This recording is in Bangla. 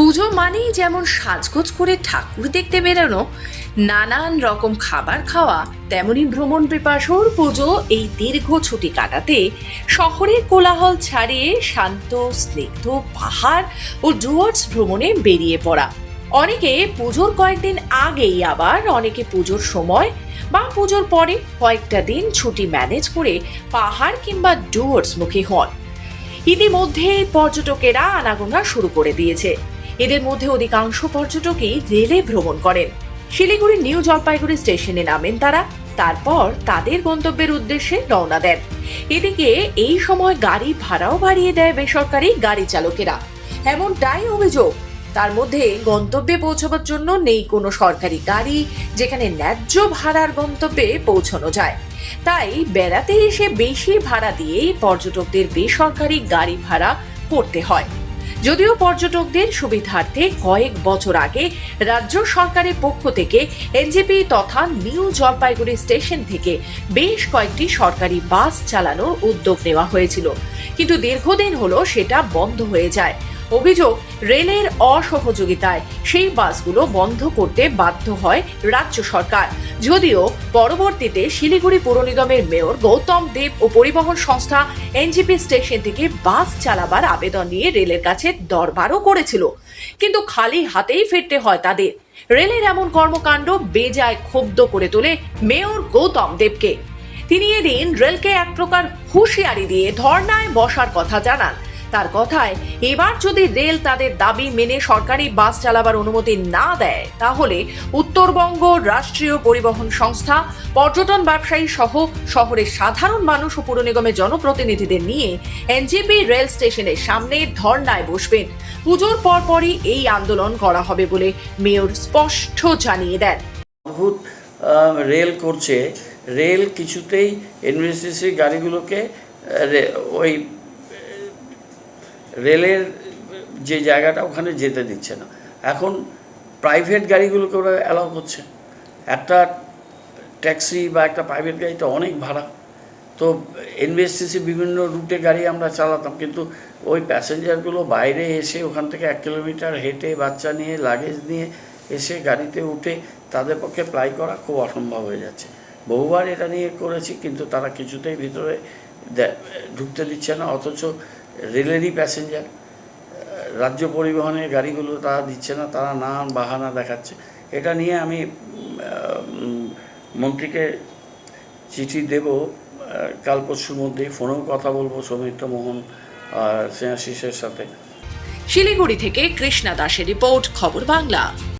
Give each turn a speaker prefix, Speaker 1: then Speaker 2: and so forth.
Speaker 1: পুজো মানেই যেমন সাজগোজ করে ঠাকুর দেখতে বেরোনো, নানান রকম খাবার খাওয়া, তেমনি ভ্রমণ পিপাসুর পুজো এই দীর্ঘ ছুটি কাটাতে শহরের কোলাহল ছাড়িয়ে শান্ত, স্নিগ্ধ পাহাড় ও ডুয়ার্স ভ্রমণে বেরিয়ে পড়া। অনেকে পুজোর কয়েকদিন আগেই আবার, অনেকে পুজোর সময় বা পুজোর পরে কয়েকটা দিন ছুটি ম্যানেজ করে পাহাড় কিংবা ডুয়ার্স মুখী হন। ইতিমধ্যে পর্যটকেরা আনাগোনা শুরু করে দিয়েছে। এদের মধ্যে অধিকাংশ পর্যটকই রেলে ভ্রমণ করেন। শিলিগুড়ির নিউ জলপাইগুড়ি স্টেশনে নামেন তারা। তারপর তাদের গন্তব্যের উদ্দেশ্যে রওনা দেন। এদিকে এই সময় গাড়ি ভাড়াও বাড়িয়ে দেয় বেসরকারি গাড়ি চালকেরা। এমনটাই অভিযোগ। তার মধ্যে গন্তব্যে পৌঁছবার জন্য নেই কোনো সরকারি গাড়ি, যেখানে ন্যায্য ভাড়ার গন্তব্যে পৌঁছানো যায়। তাই বেড়াতে এসে বেশি ভাড়া দিয়েই পর্যটকদের বেসরকারি গাড়ি ভাড়া করতে হয়। যদিও পর্যটকদের সুবিধার্থে কয়েক বছর আগে রাজ্য সরকারের পক্ষ থেকে এনজেপি তথা নিউ জলপাইগুড়ি স্টেশন থেকে বেশ কয়েকটি সরকারি বাস চালানোর উদ্যোগ নেওয়া হয়েছিল। কিন্তু দীর্ঘদিন হলো সেটা বন্ধ হয়ে যায়। অভিযোগ, রেলের অসহযোগিতায় সেই বাসগুলো বন্ধ করতে বাধ্য হয় রাজ্য সরকার। যদিও পরবর্তীতে শিলিগুড়ি পৌর নিগমের মেয়র গৌতম দেব ও পরিবহন সংস্থা এনজিপি স্টেশন থেকে বাস চালাবার আবেদন নিয়ে রেলের কাছে দরবারও করেছিল। কিন্তু খালি হাতেই ফিরতে হয় তাদের। রেলের এমন কর্মকাণ্ড বেজায় ক্ষুব্ধ করে তোলে মেয়র গৌতম দেবকে। তিনি এদিন রেলকে এক প্রকার হুঁশিয়ারি দিয়ে ধর্নায় বসার কথা জানান। তার কথায়, এবার যদি রেল তাদের দাবি মেনে সরকারি বাস চালাবার অনুমতি না দেয়, তাহলে উত্তরবঙ্গ রাষ্ট্রীয় পরিবহন সংস্থা, পর্যটন ব্যবসায়ী সহ শহরের সাধারণ মানুষ ও পুর নিগমের জনপ্রতিনিধিদের নিয়ে এনজেপি রেল স্টেশনের সামনে ধর্নায় বসবেন। পুজোর পরপরই এই আন্দোলন করা হবে বলে মেয়র স্পষ্ট জানিয়ে দেন।
Speaker 2: অদ্ভুত রেল করছে। রেল কিছুতেই এনভিএসটিসি গাড়িগুলোকে ওই রেলের যে জায়গাটা ওখানে যেতে দিচ্ছে না। এখন প্রাইভেট গাড়িগুলোকে ওরা অ্যালাউ করছে। একটা ট্যাক্সি বা একটা প্রাইভেট গাড়িতে অনেক ভাড়া। তো এনবিএসটিসি বিভিন্ন রুটে গাড়ি আমরা চালাতাম, কিন্তু ওই প্যাসেঞ্জারগুলো বাইরে এসে ওখান থেকে এক কিলোমিটার হেঁটে বাচ্চা নিয়ে লাগেজ নিয়ে এসে গাড়িতে উঠে তাদের পক্ষে প্লাই করা খুব অসম্ভব হয়ে যাচ্ছে। বহুবার এটা নিয়ে করেছি, কিন্তু তারা কিছুতেই ভিতরে ঢুকতে দিচ্ছে না। অথচ রেলেরই প্যাসেঞ্জার রাজ্য পরিবহনের গাড়িগুলো তারা দিচ্ছে না, তারা নানান বাহানা দেখাচ্ছে। এটা নিয়ে আমি মন্ত্রীকে চিঠি দেব কাল পরশুর মধ্যেই। ফোনেও কথা বলব সৌমিত্র মোহন আর স্নেহাশিসের সাথে।
Speaker 1: শিলিগুড়ি থেকে কৃষ্ণা দাসের রিপোর্ট, খবর বাংলা।